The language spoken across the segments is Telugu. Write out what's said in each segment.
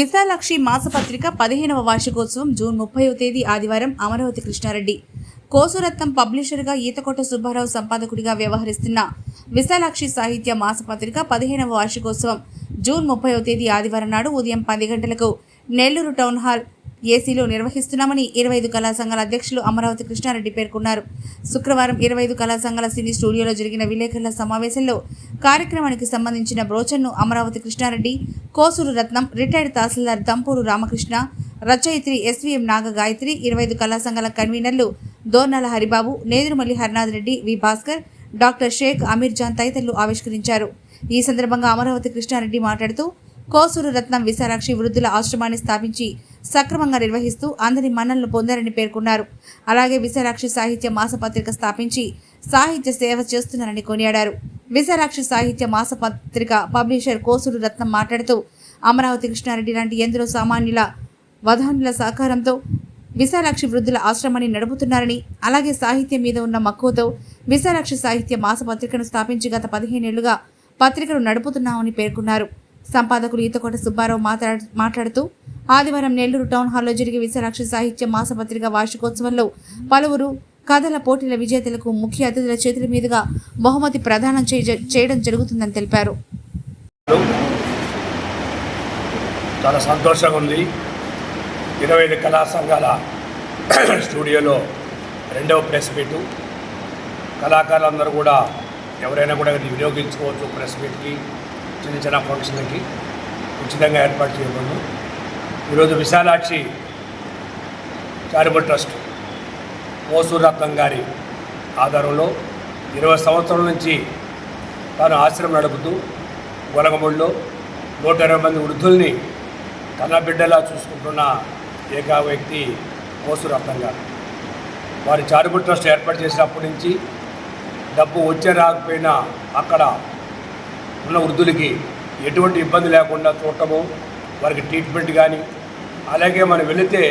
విశాలాక్షి మాసపత్రిక పదిహేనవ వార్షికోత్సవం జూన్ ముప్పైవ తేదీ ఆదివారం అమరావతి కృష్ణారెడ్డి. కోసురత్నం పబ్లిషర్గా ఈతకోట సుబ్బారావు సంపాదకుడిగా వ్యవహరిస్తున్న విశాలాక్షి సాహిత్య మాసపత్రిక పదిహేనవ వార్షికోత్సవం జూన్ ముప్పైవ తేదీ ఆదివారం నాడు ఉదయం పది గంటలకు నెల్లూరు టౌన్ హాల్ ఏసీలో నిర్వహిస్తున్నామని ఇరవై ఐదు కళా సంఘాల అధ్యక్షులు అమరావతి కృష్ణారెడ్డి పేర్కొన్నారు. శుక్రవారం ఇరవై ఐదు కళా సంఘాల సినీ స్టూడియోలో జరిగిన విలేకరుల సమావేశంలో కార్యక్రమానికి సంబంధించిన బ్రోచర్ను అమరావతి కృష్ణారెడ్డి కోసూరు రత్నం రిటైర్డ్ తహసీల్దార్ దంపూరు రామకృష్ణ రచయిత్రి ఎస్వీఎం నాగ గాయత్రి ఇరవై ఐదు కళా సంఘాల కన్వీనర్లు దోర్నాల హరిబాబు నేదురుమల్లి హరినాథ్ రెడ్డి వి భాస్కర్ డాక్టర్ షేక్ అమీర్ జాన్ తదితరులు ఆవిష్కరించారు. ఈ సందర్భంగా అమరావతి కృష్ణారెడ్డి మాట్లాడుతూ కోసూరు రత్నం విశాలాక్షి వృద్ధుల ఆశ్రమాన్ని స్థాపించి సక్రమంగా నిర్వహిస్తూ అందరి మన్ననలు పొందారని పేర్కొన్నారు. అలాగే విశాలాక్షి సాహిత్య మాసపత్రిక స్థాపించి సాహిత్య సేవ చేస్తున్నారని కొనియాడారు. విశాలాక్షి సాహిత్య మాసపత్రిక పబ్లిషర్ కోసూరు రత్నం మాట్లాడుతూ అమరావతి కృష్ణారెడ్డి లాంటి ఎందరో సామాన్యుల వధానుల సహకారంతో విశాలాక్షి వృద్ధుల ఆశ్రమాన్ని నడుపుతున్నారని అలాగే సాహిత్యం మీద ఉన్న మక్కువతో విశాలాక్షి సాహిత్య మాసపత్రికను స్థాపించి గత పదిహేనేళ్ళుగా పత్రికను నడుపుతున్నామని పేర్కొన్నారు. సంపాదకులు ఈతకోట సుబ్బారావు మాట్లాడు మాట్లాడుతూ ఆదివారం నెల్లూరు టౌన్ హాల్లో జరిగే విశాలాక్షి సాహిత్య మాసపత్రిక వార్షికోత్సవంలో పలువురు కథల పోటీల విజేతలకు ముఖ్య అతిథుల చేతుల మీదుగా బహుమతి ప్రదానం చేయ- చేయడం జరుగుతుందని తెలిపారు. చాలా సంతోషంగా ఉంది. ఇరవై ఐదు కళా సంఘాల స్టూడియోలో రెండవ ప్రెస్ మీటు. కళాకారులందరూ కూడా ఎవరైనా కూడా వినియోగించుకోవచ్చు ప్రెస్ మీట్కి చిన్న చిన్న ఫంక్షన్లకి ఉచితంగా ఏర్పాటు చేయబడింది ఈరోజు విశాలాక్షి చారిటబుల్ ట్రస్ట్ ఓసూరత్నం గారి ఆధారంలో ఇరవై సంవత్సరాల నుంచి తాను ఆశ్రమం నడుపుతూ గొలగమూడిలో నూట ఇరవై మంది వృద్ధుల్ని తన బిడ్డలా చూసుకుంటున్న ఏకా వ్యక్తి కోసురత్నం గారు. వారి చారిటబుల్ ట్రస్ట్ ఏర్పాటు చేసినప్పటి నుంచి డబ్బు వచ్చే రాకపోయినా అక్కడ ఉన్న వృద్ధులకి ఎటువంటి ఇబ్బంది లేకుండా చూడటము వారికి ట్రీట్మెంట్ కానీ అలాగే మనం వెళితే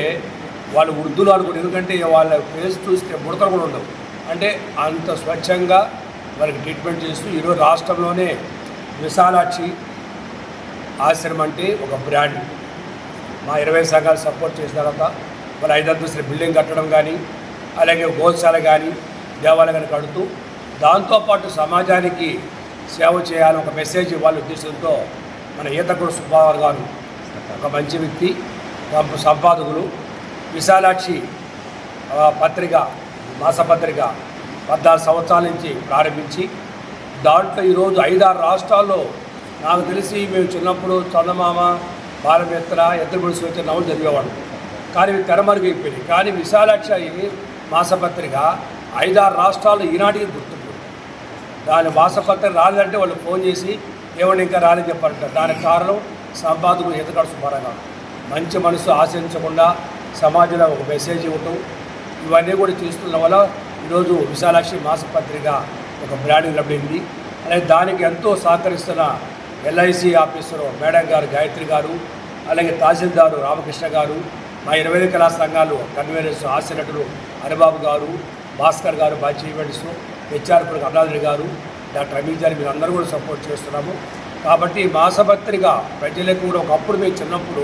వాళ్ళు వృద్ధులు అనుకుని ఎందుకంటే వాళ్ళ ఫేస్ చూస్తే ముడతలు కూడా ఉండవు. అంటే అంత స్వచ్ఛంగా వాళ్ళకి ట్రీట్మెంట్ చేస్తూ ఈరోజు రాష్ట్రంలోనే విశాలాక్షి ఆశ్రమం అంటే ఒక బ్రాండ్. మా ఇరవై సంఘాలు సపోర్ట్ చేసిన తర్వాత మరి ఐదు అంతస్తుల బిల్డింగ్ కట్టడం కానీ అలాగే గోశాల కానీ దేవాలయం కానీ కడుతూ దాంతోపాటు సమాజానికి సేవ చేయాలని ఒక మెసేజ్ ఇవ్వాలనే ఉద్దేశంతో మన ఈతకుడు సుబ్బారావు గారు ఒక మంచి వ్యక్తి. సంపాదకులు విశాలాక్షి పత్రిక మాసపత్రిక పద్నాలుగు సంవత్సరాల నుంచి ప్రారంభించి దాంట్లో ఈరోజు ఐదారు రాష్ట్రాల్లో నాకు తెలిసి మేము చిన్నప్పుడు చందమామ బాలమిత్ర ఎత్తుబడి వచ్చి నవ్వు చదివేవాడు కానీ ఇవి తెరమరుగైపోయినాయి. కానీ విశాలాక్షి ఇది మాసపత్రిక ఐదారు రాష్ట్రాల్లో ఈనాటికి గుర్తుంది. దాని మాసపత్రిక రాలేదంటే వాళ్ళు ఫోన్ చేసి ఏమని ఇంకా రాలేదని చెప్పారంట. దానికి కారణం సంపాదకులు ఎతకాడు సుమారంగా మంచి మనసు ఆశించకుండా సమాజంలో ఒక మెసేజ్ ఇవ్వటం ఇవన్నీ కూడా చేస్తున్న వల్ల ఈరోజు విశాలాక్షి మాసపత్రిక ఒక బ్రాండ్ లభింది అలాగే దానికి ఎంతో సహకరిస్తున్న ఎల్ఐసి ఆఫీసరు మేడం గారు గాయత్రి గారు అలాగే తహసీల్దారు రామకృష్ణ గారు మా ఇరవై కళా సంఘాలు కన్వీనర్స్ ఆశనటులు హరిబాబు గారు భాస్కర్ గారు బాచి ఈవెంట్స్ హెచ్ఆర్ పురకు గారు డాక్టర్ అమీర్ గారు మీరు అందరూ కూడా సపోర్ట్ చేస్తున్నాము. కాబట్టి మాసపత్రిక ప్రజలకు కూడా ఒకప్పుడు మేము చిన్నప్పుడు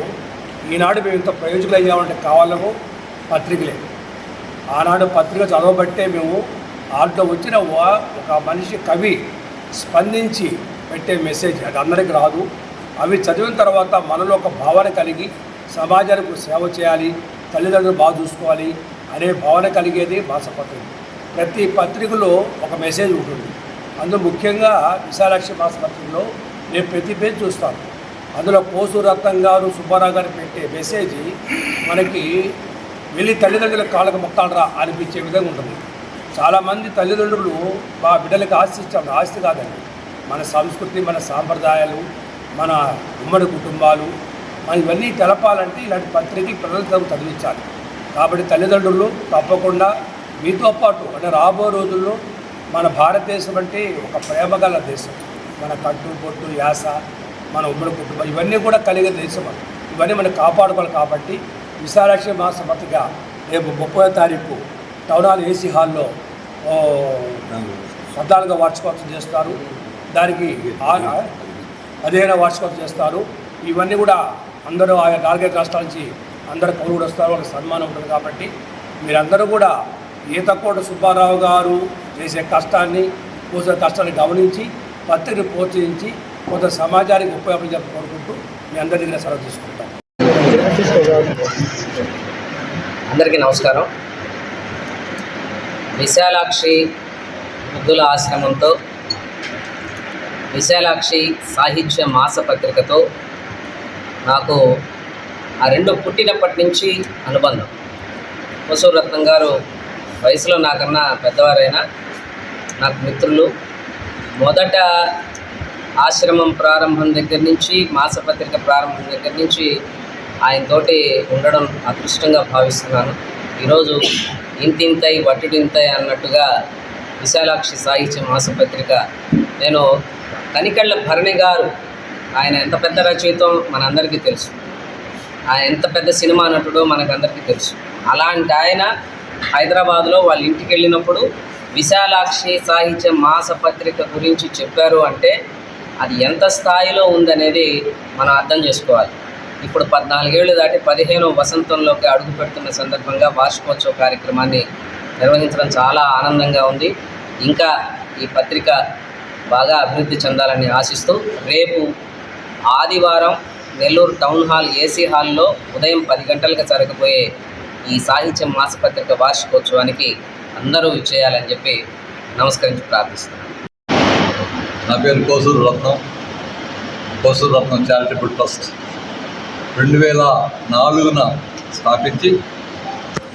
ఈనాడు మేము ఇంత ప్రయోజకులు అయ్యామంటే కావాలము? పత్రికలే. ఆనాడు పత్రిక చదవబట్టే మేము దాంట్లో వచ్చిన ఒక మనిషి కవి స్పందించి పెట్టే మెసేజ్ అది అందరికి రాదు. అవి చదివిన తర్వాత మనలో ఒక భావన కలిగి సమాజానికి సేవ చేయాలి తల్లిదండ్రులు బాగా చూసుకోవాలి అనే భావన కలిగేది మాసపత్రిక ప్రతి పత్రికలో ఒక మెసేజ్ ఉంటుంది. అందులో ముఖ్యంగా విశాలాక్షి మాసపత్రికలో నేను ప్రతి పేజ్ చూస్తాను. అందులో కోసు రత్నం గారు సుబ్బారావు గారు పెట్టే మెసేజ్ మనకి వెళ్ళి తల్లిదండ్రుల కాళ్ళకు మొక్కాలరా అనిపించే విధంగా ఉంటుంది. చాలామంది తల్లిదండ్రులు మా బిడ్డలకు ఆస్తి ఇచ్చాము ఆస్తి కాదండి. మన సంస్కృతి మన సాంప్రదాయాలు మన ఉమ్మడి కుటుంబాలు మన ఇవన్నీ తెలపాలంటే ఇలాంటి పత్రిక పిల్లలకు చదివించాలి. కాబట్టి తల్లిదండ్రులు తప్పకుండా మీతో పాటు అంటే రాబో రోజుల్లో మన భారతదేశం అంటే ఒక ప్రేమగల దేశం. మన కట్టు పొట్టు యాస మన ఉమ్మడి కుటుంబం. ఇవన్నీ కూడా కలిగే దేశం ఇవన్నీ మనం కాపాడుకోవాలి కాబట్టి విశాలాక్షి మాస రేపు ముప్పై తారీఖు టౌన్ హాల్ ఏసీ హాల్లో పద్నాలుగో వార్షికోత్సవం చేస్తారు. దానికి పదిహేనో వార్షికోత్సవం చేస్తారు. ఇవన్నీ కూడా అందరూ ఆయా నాలుగైదు రాష్ట్రాల నుంచి అందరు కవులు కూడా వస్తారు. వాళ్ళకి సన్మానం ఉంటుంది కాబట్టి మీరందరూ కూడా ఈతకోట సుబ్బారావు గారు చేసే కష్టాన్ని కోసే కష్టాన్ని గమనించి పత్రికను ప్రోత్సహించి కొంత సమాజానికి ఉపయోగం కోరుకుంటూ మీ అందరి దగ్గర సెలవు తీసుకుంటాం. అందరికీ నమస్కారం. విశాలాక్షి ముద్దుల ఆశ్రమంతో విశాలాక్షి సాహిత్య మాసపత్రికతో నాకు ఆ రెండు పుట్టినప్పటి నుంచి అనుబంధం. రత్నం గారు వయసులో నాకన్నా పెద్దవారైనా నాకు మిత్రులు. మొదట ఆశ్రమం ప్రారంభం దగ్గర నుంచి మాసపత్రిక ప్రారంభం దగ్గర నుంచి ఆయనతోటి ఉండడం అదృష్టంగా భావిస్తున్నాను. ఈరోజు ఇంతింతై వట్టిడింతై అన్నట్టుగా విశాలాక్షి సాహిత్య మాసపత్రిక నేను కనికళ్ళ భరణి గారు ఆయన ఎంత పెద్ద రచయితో మనందరికీ తెలుసు. ఆయన ఎంత పెద్ద సినిమా నటుడో మనకందరికీ తెలుసు. అలాంటి ఆయన హైదరాబాద్లో వాళ్ళ ఇంటికి వెళ్ళినప్పుడు విశాలాక్షి సాహిత్య మాసపత్రిక గురించి చెప్పారు అంటే అది ఎంత స్థాయిలో ఉందనేది మనం అర్థం చేసుకోవాలి. ఇప్పుడు పద్నాలుగేళ్ళు దాటి పదిహేను వసంతంలోకి అడుగు పెడుతున్న సందర్భంగా వార్షికోత్సవ కార్యక్రమాన్ని నిర్వహించడం చాలా ఆనందంగా ఉంది. ఇంకా ఈ పత్రిక బాగా అభివృద్ధి చెందాలని ఆశిస్తూ రేపు ఆదివారం నెల్లూరు టౌన్ హాల్ ఏసీ హాల్లో ఉదయం పది గంటలకు జరగబోయే ఈ సాహిత్య మాసపత్రిక వార్షికోత్సవానికి అందరూ చేయాలని చెప్పి నమస్కరించి ప్రార్థిస్తున్నాను. నా పేరు కోసూరు రత్నం. కోసూరు రత్నం చారిటబుల్ ట్రస్ట్ రెండు వేల నాలుగున స్థాపించి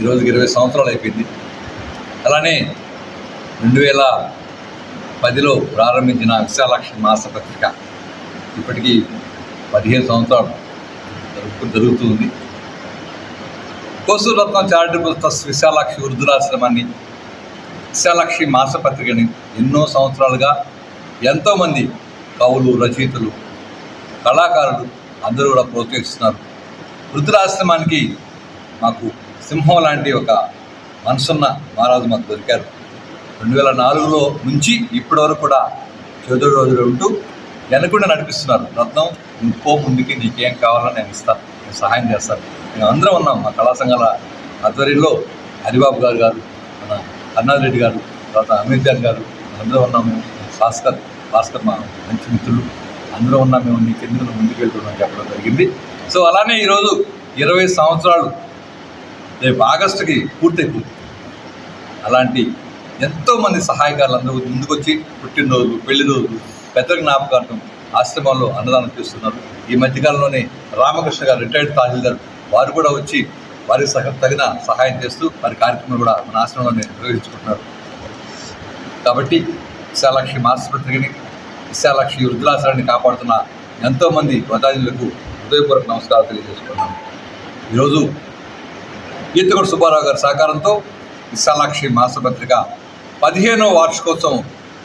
ఈరోజుకి ఇరవై సంవత్సరాలు అయిపోయింది. అలానే రెండు వేల పదిలో ప్రారంభించిన విశాలాక్షి మాసపత్రిక ఇప్పటికీ పదిహేను సంవత్సరాలు జరుపు జరుగుతుంది కోసూరు రత్నం చారిటబుల్ ట్రస్ట్ విశాలాక్షి వృద్ధురాశ్రమాన్ని విశాలాక్షి మాసపత్రికని ఎన్నో సంవత్సరాలుగా ఎంతోమంది కవులు రచయితలు కళాకారులు అందరూ కూడా ప్రోత్సహిస్తున్నారు. వృద్ధులాశ్రమానికి మాకు సింహం లాంటి ఒక మనసున్న మహారాజు మాకు దొరికారు. రెండు వేల నాలుగులో నుంచి ఇప్పటి వరకు కూడా చదువు రోజులు ఉంటూ వెనకుండా నడిపిస్తున్నారు. రత్నం ఇంకో పో ముందుకి నీకేం కావాలో నేను ఇస్తాను నేను సహాయం చేస్తాను. మేము అందరం ఉన్నాం మా కళా సంఘాల ఆధ్వర్యంలో. హరిబాబు గారు గారు మన అన్నారెడ్డి గారు తర్వాత అమిత్ గారు గారు అందరూ ఉన్నాం మేము భాస్కర్ భాస్కర్ మా మంచి మిత్రులు. అందరూ ఉన్నాం మేము నీ కింద ముందుకు వెళ్తున్నాం చెప్పడం జరిగింది. సో అలానే ఈరోజు ఇరవై సంవత్సరాలు రేపు ఆగస్టుకి పూర్తయిపోతుంది. అలాంటి ఎంతోమంది సహాయకారులు అందరూ ముందుకొచ్చి పుట్టినరోజు పెళ్ళి రోజు పెద్ద జ్ఞాపకార్థం ఆశ్రమంలో అన్నదానం చేస్తున్నారు. ఈ మధ్యకాలంలోనే రామకృష్ణ గారు రిటైర్డ్ తహసీల్దార్. వారు కూడా వచ్చి వారి సహ తగిన సహాయం చేస్తూ వారి కార్యక్రమం కూడా మన ఆశ్రమంలోనే నిర్వహించుకుంటున్నారు. కాబట్టి విశాలాక్షి మాసపత్రికని విశాలాక్షి వృద్ధులాసరాన్ని కాపాడుతున్న ఎంతోమంది వదాజులకు హృదయపూర్వక నమస్కారాలు తెలియజేసుకున్నాను ఈరోజు ఈతకొండ సుబ్బారావు గారి సహకారంతో విశాలాక్షి మాసపత్రిక పదిహేనవ వార్షికోత్సవం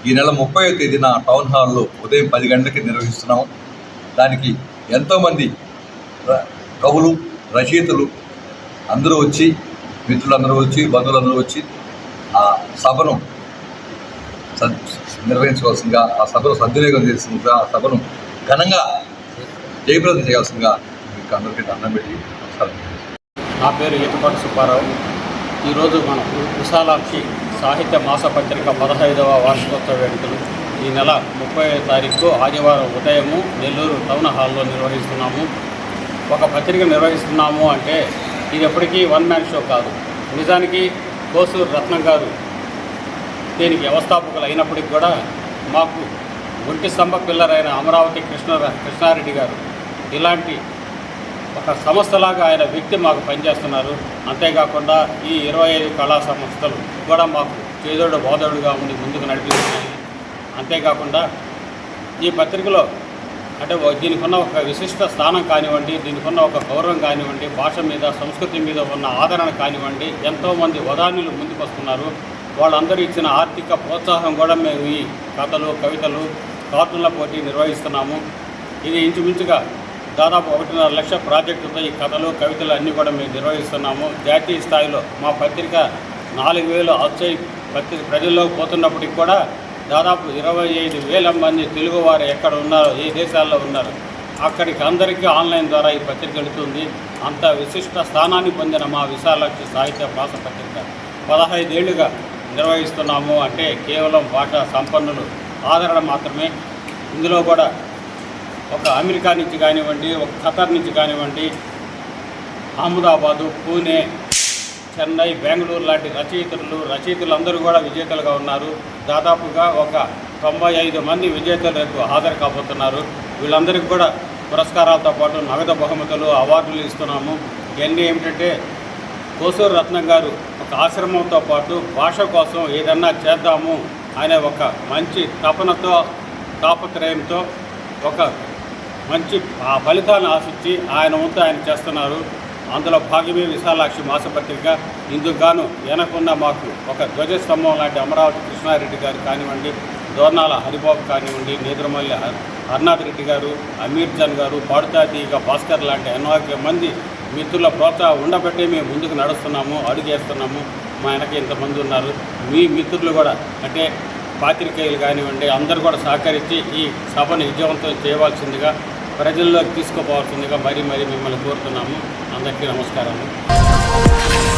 ఈ నెల ముప్పై తేదీన టౌన్ హాల్లో ఉదయం పది గంటలకి నిర్వహిస్తున్నాం దానికి ఎంతోమంది కవులు రచయితలు అందరూ వచ్చి మిత్రులందరూ వచ్చి బంధువులందరూ వచ్చి ఆ సభను నిర్వహించవలసిందిగా ఆ సభను సద్వినియోగం చేసిందిగా ఆ సభను ఘనంగా జయప్రదం చేయాల్సిందిగా మీకు అందరికీ దండం పెట్టి నమస్కారం నా పేరు ఈతపాటి సుబ్బారావు. ఈరోజు మన విశాలాక్షి సాహిత్య మాసపత్రిక పదహైదవ వార్షికోత్సవ వేడుకలు. ఈ నెల ముప్పై తారీఖు ఆదివారం ఉదయము నెల్లూరు టౌన్ హాల్లో నిర్వహిస్తున్నాము. ఒక పత్రిక నిర్వహిస్తున్నాము అంటే ఇది ఎప్పటికీ వన్ మ్యాన్ షో కాదు. నిజానికి కోసూరు రత్నం గారు దీనికి వ్యవస్థాపకులు అయినప్పటికీ కూడా మాకు ఒంటి స్తంభ పిల్లరైన అమరావతి కృష్ణ కృష్ణారెడ్డి గారు ఇలాంటి ఒక సంస్థలాగా ఆయన వ్యక్తి మాకు పనిచేస్తున్నారు. అంతేకాకుండా ఈ ఇరవై ఐదు కళా సంస్థలు కూడా మాకు చేదోడు బోధోడుగా ఉండి ముందుకు నడిపిస్తున్నాయి. అంతేకాకుండా ఈ పత్రికలో అంటే దీనికి ఉన్న ఒక విశిష్ట స్థానం కానివ్వండి దీనికి ఉన్న ఒక గౌరవం కానివ్వండి భాష మీద సంస్కృతి మీద ఉన్న ఆదరణ కానివ్వండి ఎంతోమంది వదానులు ముందుకు వస్తున్నారు వాళ్ళందరూ ఇచ్చిన ఆర్థిక ప్రోత్సాహం కూడా మేము ఈ కథలు కవితలు కార్టూన్ల పోటీ నిర్వహిస్తున్నాము. ఇది ఇంచుమించుగా దాదాపు ఒకటిన్నర లక్ష ప్రాజెక్టుతో ఈ కథలు కవితలు అన్నీ కూడా మేము నిర్వహిస్తున్నాము. జాతీయ స్థాయిలో మా పత్రిక నాలుగు వేలు అవుట్సైడ్ పత్రిక ప్రజల్లోకి పోతున్నప్పటికి కూడా దాదాపు ఇరవై ఐదు వేల మంది తెలుగువారు ఎక్కడ ఉన్నారో ఏ దేశాల్లో ఉన్నారు అక్కడికి అందరికీ ఆన్లైన్ ద్వారా ఈ పత్రిక వెళుతుంది. అంత విశిష్ట స్థానాన్ని పొందిన మా విశాలాక్షి సాహిత్య భాష పత్రిక పదహైదేళ్ళుగా నిర్వహిస్తున్నాము అంటే కేవలం భాషా సంపన్నులు. ఆదరణ మాత్రమే. ఇందులో కూడా ఒక అమెరికా నుంచి కానివ్వండి ఒక ఖతర్ నుంచి కానివ్వండి అహ్మదాబాదు పూణే చెన్నై బెంగళూరు లాంటి రచయితలు రచయితలు అందరూ కూడా విజేతలుగా ఉన్నారు. దాదాపుగా ఒక తొంభై ఐదు మంది విజేతలకు హాజరు కాబోతున్నారు. వీళ్ళందరికీ కూడా పురస్కారాలతో పాటు నగదు బహుమతులు అవార్డులు ఇస్తున్నాము. ఇవన్నీ ఏమిటంటే కోసూరు రత్నం గారు ఒక ఆశ్రమంతో పాటు భాష కోసం ఏదన్నా చేద్దాము అనే ఒక మంచి తపనతో తాపత్రయంతో ఒక మంచి ఆ ఫలితాన్ని ఆశించి ఆయన వంతు ఆయన చేస్తున్నారు. అందులో భాగమే విశాలాక్షి మాసపత్రిక. ఇందుకుగాను వెనకున్న మాకు ఒక ధ్వజస్తంభం లాంటి అమరావతి కృష్ణారెడ్డి గారు కానివ్వండి దోర్నాల హరిబాబు కానివ్వండి నేదురుమల్లి హర్నాథ్ రెడ్డి గారు అమీర్ జాన్ గారు పాడుతాతీగ భాస్కర్ లాంటి ఎన్నో మంది మిత్రుల ప్రోత్సాహం ఉండబట్టే మేము ముందుకు నడుస్తున్నాము అడుగేస్తున్నాము. మా వెనక ఇంతమంది ఉన్నారు. మీ మిత్రులు కూడా అంటే పాత్రికేయులు కానివ్వండి అందరూ కూడా సహకరించి ఈ సభను విజయవంతం చేయవలసిందిగా ప్రజల్లోకి తీసుకుపోవాల్సిందిగా మరీ మరీ మిమ్మల్ని కోరుతున్నాము. అందరికీ నమస్కారము.